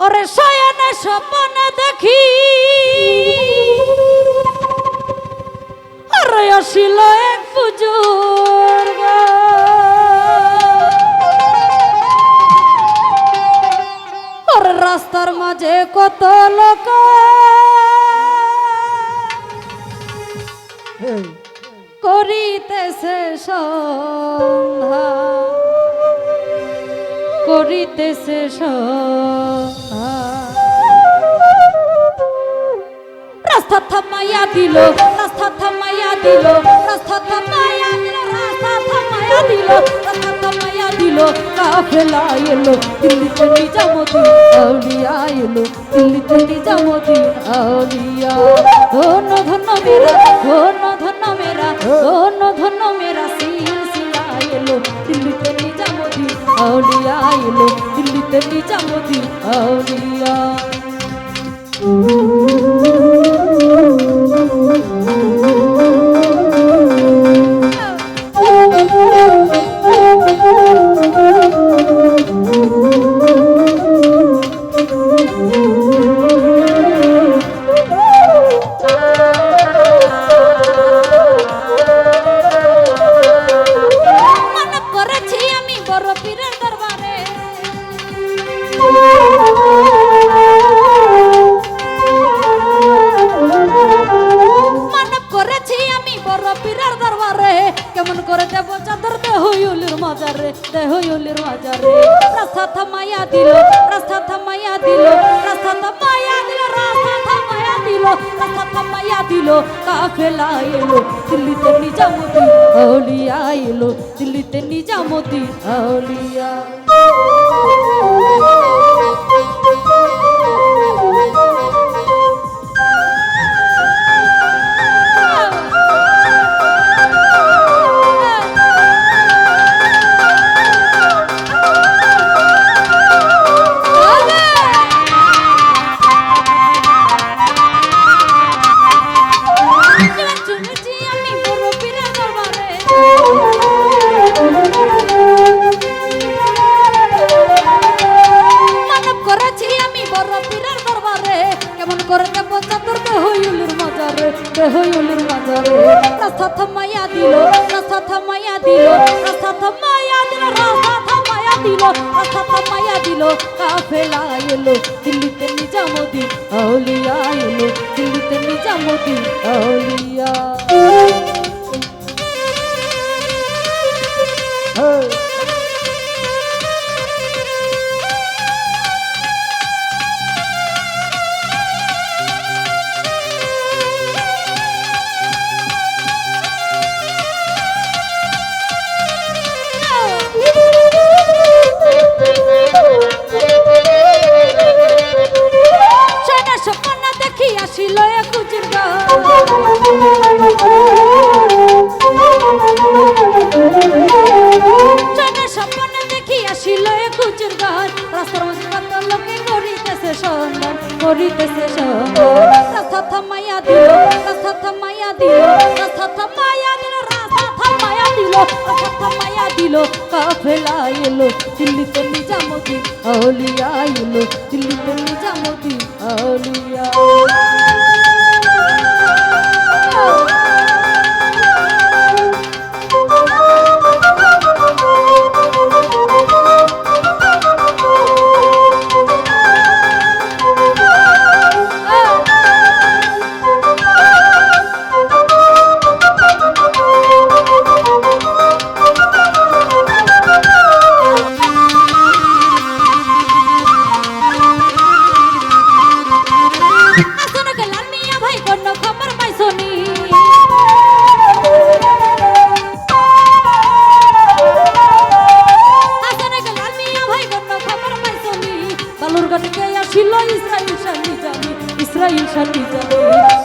ওরে শয়নে স্বপ্নে দেখি। আরে আসিল এক বুজুর্গ। ওরে রাস্তার মাঝে কত লোক। করিতেছে সন্ধ্যা। করিতেছে সন্ধ্যা। দিল, রাস্তা থামাইয়া দিল, রাস্তা থামাইয়া দিল, রাস্তা থামাইয়া দিল, রাস্তা থামাইয়া দিল, কাফেলা এলো, দিল্লিতে নিজামতি আউলিয়া এলো, দিল্লিতে নিজামতি আউলিয়া। ধন্য ধন্য মেরা ধন্য ধন্য মেরা ধন্য ধন্য মেরা সিলসিলা এলো, দিল্লিতে নিজামতি আউলিয়া এলো, দিল্লিতে নিজামতি আউলিয়া। দেহইউলির দেহলি রাজা রে রাস্তা থামাইয়া দিল, রাস্তা থামাইয়া দিল, রাস্তা থামাইয়া দিল, রাস্তা থামাইয়া দিল, রাস্তা থামাইয়া দিল, কাফেলা এলো, দিল্লিতে নিজামতি আউলিয়া এলো, দিল্লিতে নিজামতি আউলিয়া। করে দেব চাদর দেহইউলির মাজারে দেহইউলির মাজারে। রাস্তা থামাইয়া দিল, রাস্তা থামাইয়া দিল, রাস্তা থামাইয়া দিল, রাস্তা থামাইয়া দিল, রাস্তা থামাইয়া দিল। কাফেলা এলো, দিল্লিতে নিজামতি আউলিয়া এলো, দিল্লিতে নিজামতি আউলিয়া। রাস্তা থামাইয়া দিল রাস্তা থামাইয়া দিল রাস্তা থামাইয়া দিল রাস্তা থামাইয়া দিল রাস্তা থামাইয়া দিল কাফেলা এলো দিল্লিতে নিজামতি আউলিয়া এলো দিল্লিতে নিজামতি আউলিয়া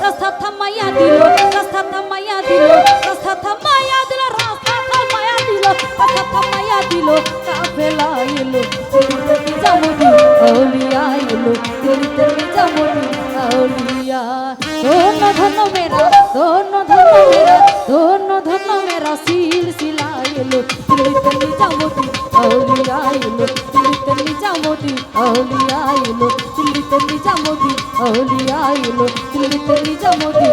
রাস্তা থামাইয়া দিল রাস্তা থামাইয়া দিল রাস্তা থামাইয়া দিল রাস্তা থামাইয়া দিল রাস্তা থামাইয়া দিল কাফেলা এলো দিল্লিতে নিজামতি আউলিয়া এলো দিল্লিতে নিজামতি আউলিয়া ধন্য ধন্য মেরা ধন্য ধন্য মেরা ধন্য ধন্য মেরা সিলসিলা এলো দিল্লিতে নিজামতি আউলিয়া এলো দিল্লিতে নিজামতি আউলিয়া এলো নিজামতি আউলিয়া এলো দিল্লিতে নিজামতি